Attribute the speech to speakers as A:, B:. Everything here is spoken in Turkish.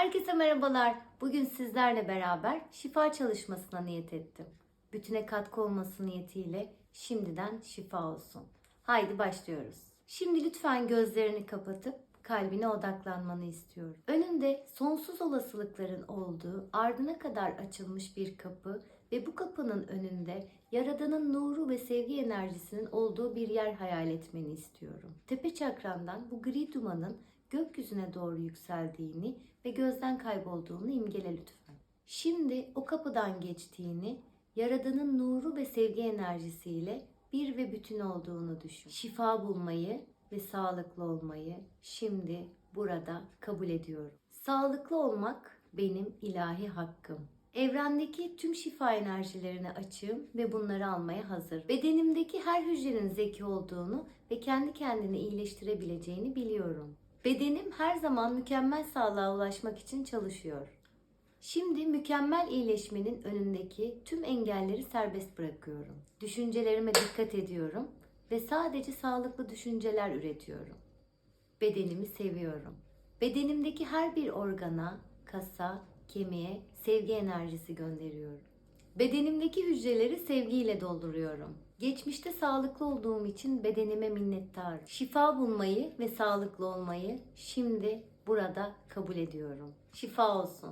A: Herkese merhabalar. Bugün sizlerle beraber şifa çalışmasına niyet ettim. Bütüne katkı olması niyetiyle şimdiden şifa olsun. Haydi başlıyoruz. Şimdi lütfen gözlerini kapatıp kalbine odaklanmanı istiyorum. Önünde sonsuz olasılıkların olduğu, ardına kadar açılmış bir kapı ve bu kapının önünde Yaradan'ın nuru ve sevgi enerjisinin olduğu bir yer hayal etmeni istiyorum. Tepe çakrandan bu gri dumanın gökyüzüne doğru yükseldiğini ve gözden kaybolduğunu imgele lütfen. Şimdi o kapıdan geçtiğini, Yaradan'ın nuru ve sevgi enerjisiyle bir ve bütün olduğunu düşün. Şifa bulmayı ve sağlıklı olmayı şimdi burada kabul ediyorum. Sağlıklı olmak benim ilahi hakkım. Evrendeki tüm şifa enerjilerine açığım ve bunları almaya hazır. Bedenimdeki her hücrenin zeki olduğunu ve kendi kendini iyileştirebileceğini biliyorum. Bedenim her zaman mükemmel sağlığa ulaşmak için çalışıyor. Şimdi mükemmel iyileşmenin önündeki tüm engelleri serbest bırakıyorum. Düşüncelerime dikkat ediyorum ve sadece sağlıklı düşünceler üretiyorum. Bedenimi seviyorum. Bedenimdeki her bir organa, kasa, kemiğe sevgi enerjisi gönderiyorum. Bedenimdeki hücreleri sevgiyle dolduruyorum. Geçmişte sağlıklı olduğum için bedenime minnettarım. Şifa bulmayı ve sağlıklı olmayı şimdi burada kabul ediyorum. Şifa olsun.